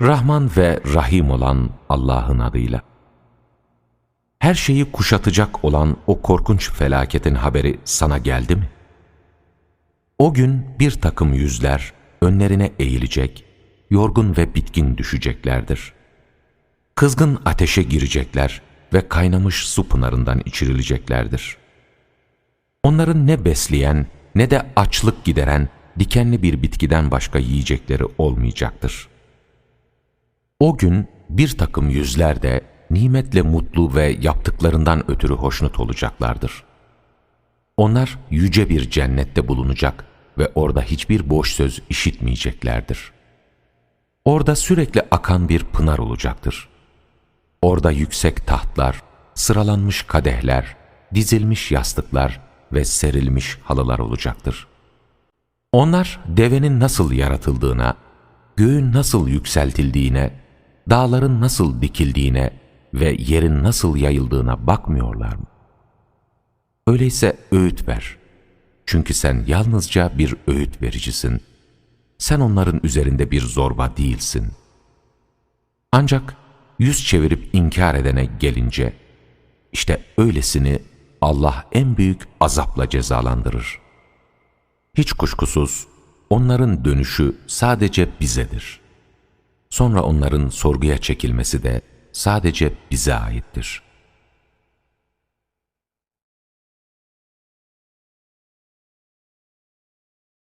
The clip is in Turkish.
Rahman ve Rahim olan Allah'ın adıyla. Her şeyi kuşatacak olan o korkunç felaketin haberi sana geldi mi? O gün bir takım yüzler önlerine eğilecek, yorgun ve bitkin düşeceklerdir. Kızgın ateşe girecekler ve kaynamış su pınarından içirileceklerdir. Onların ne besleyen ne de açlık gideren dikenli bir bitkiden başka yiyecekleri olmayacaktır. O gün bir takım yüzler de nimetle mutlu ve yaptıklarından ötürü hoşnut olacaklardır. Onlar yüce bir cennette bulunacak ve orada hiçbir boş söz işitmeyeceklerdir. Orada sürekli akan bir pınar olacaktır. Orada yüksek tahtlar, sıralanmış kadehler, dizilmiş yastıklar ve serilmiş halılar olacaktır. Onlar devenin nasıl yaratıldığına, göğün nasıl yükseltildiğine, dağların nasıl dikildiğine ve yerin nasıl yayıldığına bakmıyorlar mı? Öyleyse öğüt ver. Çünkü sen yalnızca bir öğüt vericisin. Sen onların üzerinde bir zorba değilsin. Ancak yüz çevirip inkar edene gelince, işte öylesini Allah en büyük azapla cezalandırır. Hiç kuşkusuz onların dönüşü sadece bizedir. Sonra onların sorguya çekilmesi de sadece bize aittir.''